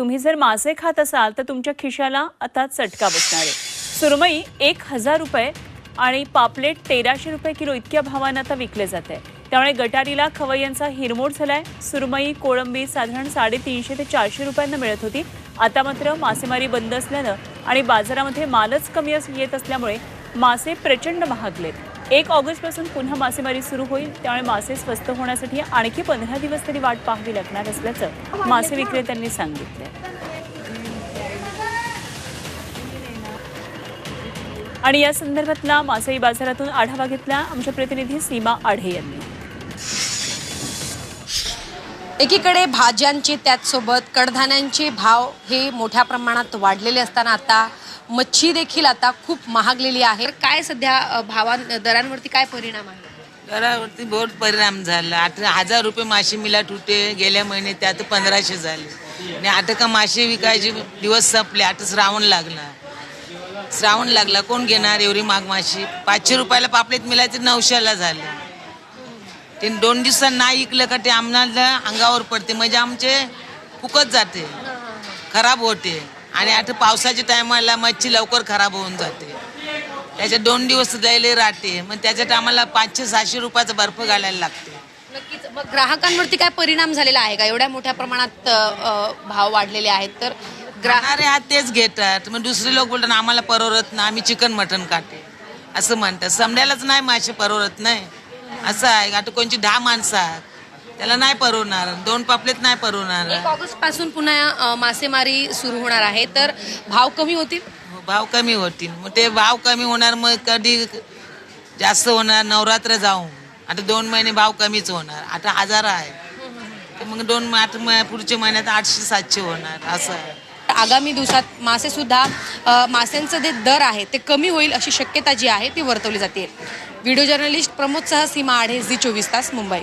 तुम्ही जर मासे खात असाल तर तुमच्या खिशाला आता चटका बसणार आहे. सुरमई एक हजार रुपये आणि पापलेट तेराशे रुपये किलो इतक्या भावानं आता विकले जात. आहे त्यामुळे गटारीला खवय्यांचा हिरमोड झालाय. सुरमई कोळंबी साधारण साडेतीनशे ते चारशे रुपयांना मिळत होती. आता मात्र मासेमारी बंद असल्यानं आणि बाजारामध्ये मालच कमी अस- येत असल्यामुळे मासे प्रचंड महागलेत. एक ऑगस्टपासून पुन्हा मासेमारी सुरू होईल. त्यामुळे मासे स्वस्त होण्यासाठी आणखी पंधरा दिवस तरी वाट पाहावी लागणार असल्याचं मासे विक्रेत्यांनी सांगितलं आणि या संदर्भातला मासळी बाजारातून आढावा घेतला आमच्या प्रतिनिधी सीमा आढे यांनी. एकीकडे भाज्यांचे त्याचसोबत कडधान्यांचे भाव हे मोठ्या प्रमाणात वाढलेले असताना आता मच्छी देखील आता खूप महागलेली आहे. तर काय सध्या भावां दरांवरती काय परिणाम आहे? घरावरती बहुत परिणाम झाला. आता हजार रुपये मासे मिलाट होते. गेल्या महिन्यात त्यात पंधराशे झाले. आणि आता का मासे विकायचे दिवस संपले. आता श्रावण लागला. श्रावण लागला. कोण घेणार एवढी माग माशी? पाचशे रुपयाला पापलेट मिळायचे नऊशेला झालं. ते दोन दिवसात नाही इकलं का ते आम्हाला अंगावर पडते. म्हणजे आमचे फुकत जाते. खराब होते. आणि आता पावसाच्या टायमाला मच्छी लवकर खराब होऊन जाते. त्याच्यात दोन दिवस जायला राहते. मग त्याच्यात आम्हाला पाचशे सहाशे रुपयाचा बर्फ घालायला लागते. नक्कीच. मग ग्राहकांवरती काय परिणाम झालेला आहे का? एवढ्या मोठ्या प्रमाणात अ, भाव वाढलेले आहेत तर ग्राहक हात तेच घेतात. मग दुसरे लोक बोलतात आम्हाला परवडत नाही. आम्ही चिकन मटन खाते. असं म्हणतात. समड्यालाच नाही मासे परवडत नाही. असं आहे. आता कोणची दहा माणसं आहेत. त्याला नाही परवडणार. दोन पापलेट नाही परवडणार. एक ऑगस्टपासून पुन्हा अ, मासेमारी सुरू होणार आहे. तर भाव कमी होतील? भाव कमी होतील. मग ते भाव कमी होणार मग कधी जास्त होणार? नवरात्र जाऊ आता दोन महिने भाव कमीच होणार. आता हजार आहे. तर मग दोन म- पुढच्या महिन्यात आठशे सातशे होणार. असं आहे. आगामी दिवसात मासे सुद्धा अ, मास्यांचं जे दर आहे ते कमी होईल अशी शक्यता जी आहे ती वर्तवली जाते. व्हिडिओ जर्नलिस्ट प्रमोद सह सीमा आढे झी चोवीस तास मुंबई.